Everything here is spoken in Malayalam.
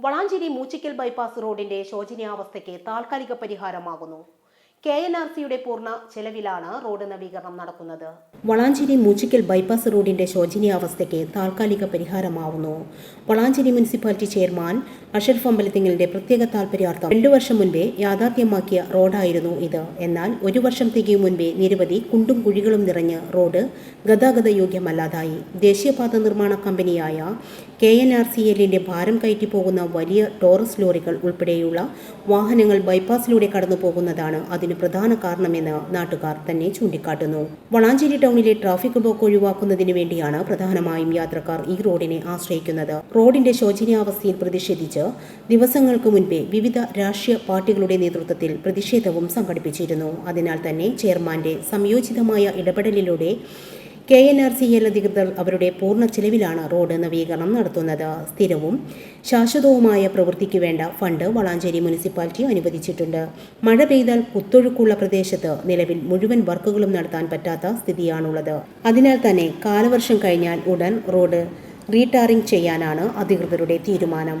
വളാഞ്ചേരി മൂച്ചിക്കൽ ബൈപ്പാസ് റോഡിന്റെ ശോചനീയാവസ്ഥയ്ക്ക് താൽക്കാലിക പരിഹാരമാകുന്നു. കെ എൻ ആർ സിയുടെ പൂർണ ചെലവിലാണ് റോഡ് നവീകരണം നടക്കുന്നത്. വളാഞ്ചേരി മൂച്ചിക്കൽ ബൈപ്പാസ് റോഡിന്റെ ശോചനീയാവസ്ഥയ്ക്ക് താൽക്കാലിക പരിഹാരമാവുന്നു. വളാഞ്ചേരി മുനിസിപ്പാലിറ്റി ചെയർമാൻ അഷറഫ് അമ്പലത്തിങ്ങലിന്റെ പ്രത്യേക താൽപര്യാർത്ഥം രണ്ടു വർഷം മുൻപേ യാഥാർത്ഥ്യമാക്കിയ റോഡായിരുന്നു ഇത്. എന്നാൽ ഒരു വർഷം തികയും മുൻപേ നിരവധി കുണ്ടും കുഴികളും നിറഞ്ഞ് റോഡ് ഗതാഗത യോഗ്യമല്ലാതായി ദേശീയപാത നിർമ്മാണ കമ്പനിയായ കെ എൻ ആർ സി എല്ലിന്റെ ഭാരം കയറ്റി പോകുന്ന വലിയ ടോറസ് ലോറികൾ ഉൾപ്പെടെയുള്ള വാഹനങ്ങൾ ബൈപ്പാസിലൂടെ കടന്നു പോകുന്നതാണ് അതിന് പ്രധാന കാരണമെന്ന് നാട്ടുകാർ തന്നെ ചൂണ്ടിക്കാട്ടുന്നു. വളാഞ്ചേരി ടൗണിലെ ട്രാഫിക് ബ്ലോക്ക് ഒഴിവാക്കുന്നതിന് വേണ്ടിയാണ് പ്രധാനമായും യാത്രക്കാർ ഈ റോഡിനെ ആശ്രയിക്കുന്നത്. റോഡിന്റെ ശോചനീയാവസ്ഥയിൽ പ്രതിഷേധിച്ച് ദിവസങ്ങൾക്ക് മുൻപേ വിവിധ രാഷ്ട്രീയ പാർട്ടികളുടെ നേതൃത്വത്തിൽ പ്രതിഷേധവും സംഘടിപ്പിച്ചിരുന്നു. അതിനാൽ തന്നെ ചെയർമാന്റെ സംയോജിതമായ ഇടപെടലിലൂടെ K N R C L അധികൃതർ അവരുടെ പൂർണ ചെലവിലാണ് റോഡ് നവീകരണം നടത്തുന്നത്. സ്ഥിരവും ശാശ്വതവുമായ പ്രവൃത്തിക്ക് വേണ്ട ഫണ്ട് വളാഞ്ചേരി മുനിസിപ്പാലിറ്റി അനുവദിച്ചിട്ടുണ്ട്. മഴ പെയ്താൽ കുത്തൊഴുക്കുള്ള പ്രദേശത്ത് നിലവിൽ മുഴുവൻ വർക്കുകളും നടത്താൻ പറ്റാത്ത സ്ഥിതിയാണുള്ളത്. അതിനാൽ തന്നെ കാലവർഷം കഴിഞ്ഞാൽ ഉടൻ റോഡ് റീടാറിംഗ് ചെയ്യാനാണ് അധികൃതരുടെ തീരുമാനം.